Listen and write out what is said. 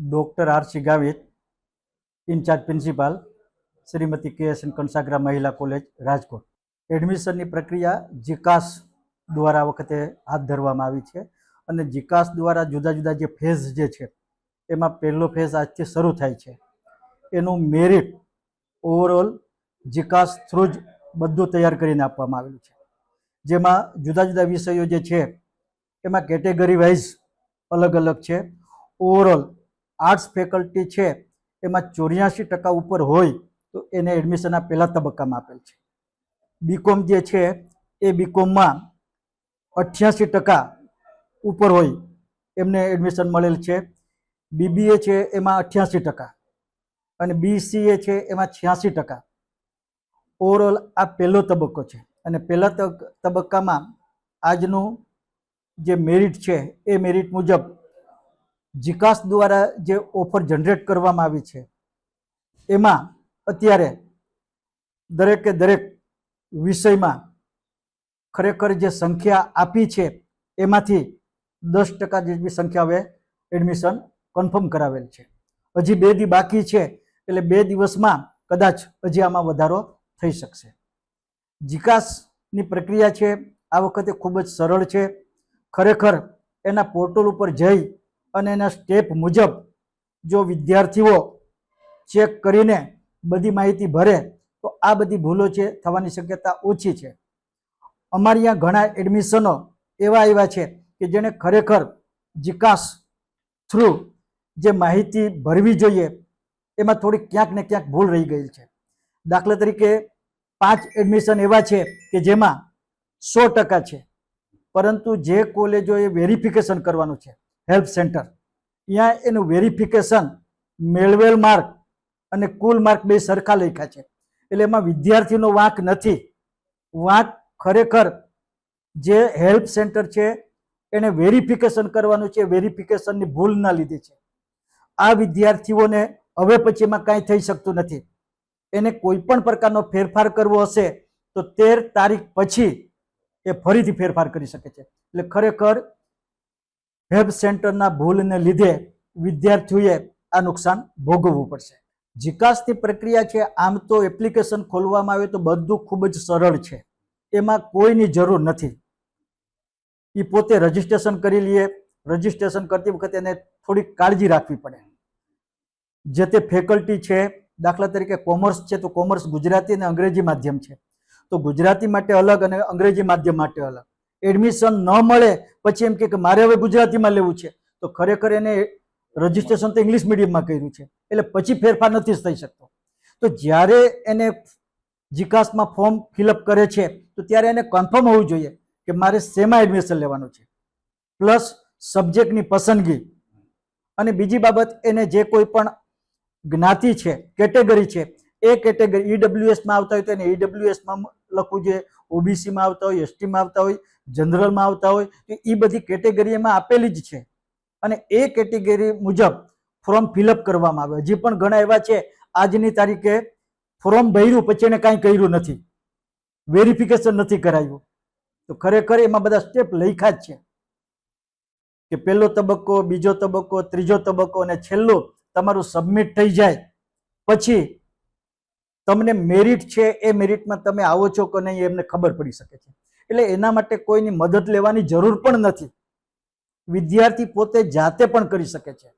Doctor R C Gavit, incharge principal, Shrimati K S N Kansagara મહિલા college, Rajkot. એડમિશનની પ્રક્રિયા જીકાસ દ્વારા વખતે હાથ ધરવામાં આવી છે અને જીકાસ દ્વારા જુદા જુદા જે ફેઝ જે છે, એમાં પહેલો ફેઝ આજથી શરૂ થાય છે. એનું મેરિટ ઓવરઓલ જીકાસ થ્રુ જ બધું તૈયાર કરીને આપવામાં આવેલું છે. જેમાં જુદા જુદા વિષયો જે છે, એમાં કેટેગરી વાઇઝ અલગ અલગ છે. ઓવરઓલ આર્ટ્સ ફેકલ્ટી છે, એમાં ચોર્યાસી ટકા ઉપર હોય તો એને એડમિશનના પહેલા તબક્કામાં આપેલ છે. બીકોમ જે છે, એ બીકોમમાં અઠ્યાસી ટકા ઉપર હોય એમને એડમિશન મળેલ છે. બીબીએ છે, એમાં અઠ્યાસી ટકા અને બીસીએ છે, એમાં છ્યાસી ટકા. ઓવરઓલ આ પહેલો તબક્કો છે અને પહેલા તબક્કામાં આજનું જે મેરિટ છે, એ મેરિટ મુજબ જીકાસ દ્વારા જે ઓફર જનરેટ કરવામાં આવી છે, એમાં અત્યારે દરેકે દરેક વિષયમાં ખરેખર જે સંખ્યા આપી છે, એમાંથી દસ ટકા જેટલી સંખ્યા હવે એડમિશન કન્ફર્મ કરાવેલ છે. હજી બે દી બાકી છે, એટલે બે દિવસમાં કદાચ હજી આમાં વધારો થઈ શકશે. જીકાસની પ્રક્રિયા છે, આ વખતે ખૂબ જ સરળ છે. ખરેખર એના પોર્ટલ ઉપર જઈ અને એના સ્ટેપ મુજબ જો વિદ્યાર્થીઓ ચેક કરીને બધી માહિતી ભરે, તો આ બધી ભૂલો છે, થવાની શક્યતા ઓછી છે. અમારી અહીંયા ઘણા એડમિશનો એવા આવ્યા છે કે જેને ખરેખર જીકાસ થ્રુ જે માહિતી ભરવી જોઈએ, એમાં થોડી ક્યાંક ને ક્યાંક ભૂલ રહી ગઈ છે. દાખલા તરીકે પાંચ એડમિશન એવા છે કે જેમાં સો ટકા છે, પરંતુ જે કોલેજોએ વેરિફિકેશન કરવાનું છે હેલ્પ સેન્ટર. ત્યાં એનું વેરિફિકેશન મેળવેલ માર્ક અને કુલ માર્ક બે સરખા લખ્યા છે. એટલે એમાં વિદ્યાર્થીનો વાંક નથી. વાંક ખરેખર જે હેલ્પ સેન્ટર છે, એને વેરિફિકેશન કરવાનું છે, વેરિફિકેશનની ભૂલના લીધે છે. આ વિદ્યાર્થીઓને હવે પછી એમાં કાંઈ થઈ શકતું નથી. એને કોઈ પણ પ્રકારનો ફેરફાર કરવો હશે, તો તેર તારીખ પછી એ ફરીથી ફેરફાર કરી શકે છે. એટલે ખરેખર હેલ્પ સેન્ટરના ભૂલને લીધે વિદ્યાર્થીઓએ આ નુકસાન ભોગવવું પડશે. જીકાસની પ્રક્રિયા છે, આમ તો એપ્લિકેશન ખોલવામાં આવે તો બધું ખૂબ જ સરળ છે. એમાં કોઈની જરૂર નથી. એ પોતે રજીસ્ટ્રેશન કરી લઈએ રજીસ્ટ્રેશન કરતી વખતે એને થોડીક કાળજી રાખવી પડે. જે તે ફેકલ્ટી છે, દાખલા તરીકે કોમર્સ છે, તો કોમર્સ ગુજરાતી અને અંગ્રેજી માધ્યમ છે. તો ગુજરાતી માટે અલગ અને અંગ્રેજી માધ્યમ માટે અલગ. એડમિશન ન મળે, પછી એમ કે મારે હવે ગુજરાતીમાં લેવું છે. તો ખરેખર એને રજીસ્ટ્રેશન તો ઇંગ્લિશ મીડિયમમાં કર્યું છે, એટલે પછી ફેરફાર નથી થઈ શકતો. તો જ્યારે એને જીકાસમાં ફોર્મ ફિલઅપ કરે છે, તો ત્યારે એને કન્ફર્મ હોવું જોઈએ કે મારે શેમાં એડમિશન લેવાનું છે. પ્લસ સબ્જેક્ટની પસંદગી. અને બીજી બાબત, એને જે કોઈ પણ જ્ઞાતિ છે કેટેગરી છે, એ કેટેગરી ઈડબ્લ્યુએસમાં આવતા હોય તો એને ઈડબ્લ્યુએસમાં લખવું જોઈએ. ઓબીસીમાં આવતા હોય, એસટીમાં આવતા હોય, જનરલમાં આવતા હોય, તો એ બધી કેટેગરી એમાં આપેલી જ છે. અને એ કેટેગરી મુજબ ફોર્મ ફિલઅપ કરવામાં આવે. હજી પણ ઘણા એવા છે, આજની તારીખે ફોર્મ ભર્યું, પછી એને કાંઈ કર્યું નથી. વેરિફિકેશન નથી કરાયું. તો ખરેખર એમાં બધા સ્ટેપ લખ્યા જ છે. કે પહેલો તબક્કો, બીજો તબક્કો, ત્રીજો તબક્કો અને છેલ્લો તમારું સબમિટ થઈ જાય. પછી તમને મેરિટ છે, એ મેરિટમાં તમે આવો છો કે નહીં એમને ખબર પડી શકે છે. એટલે એના માટે કોઈની મદદ લેવાની જરૂર પણ નથી. વિદ્યાર્થી પોતે જાતે પણ કરી શકે છે.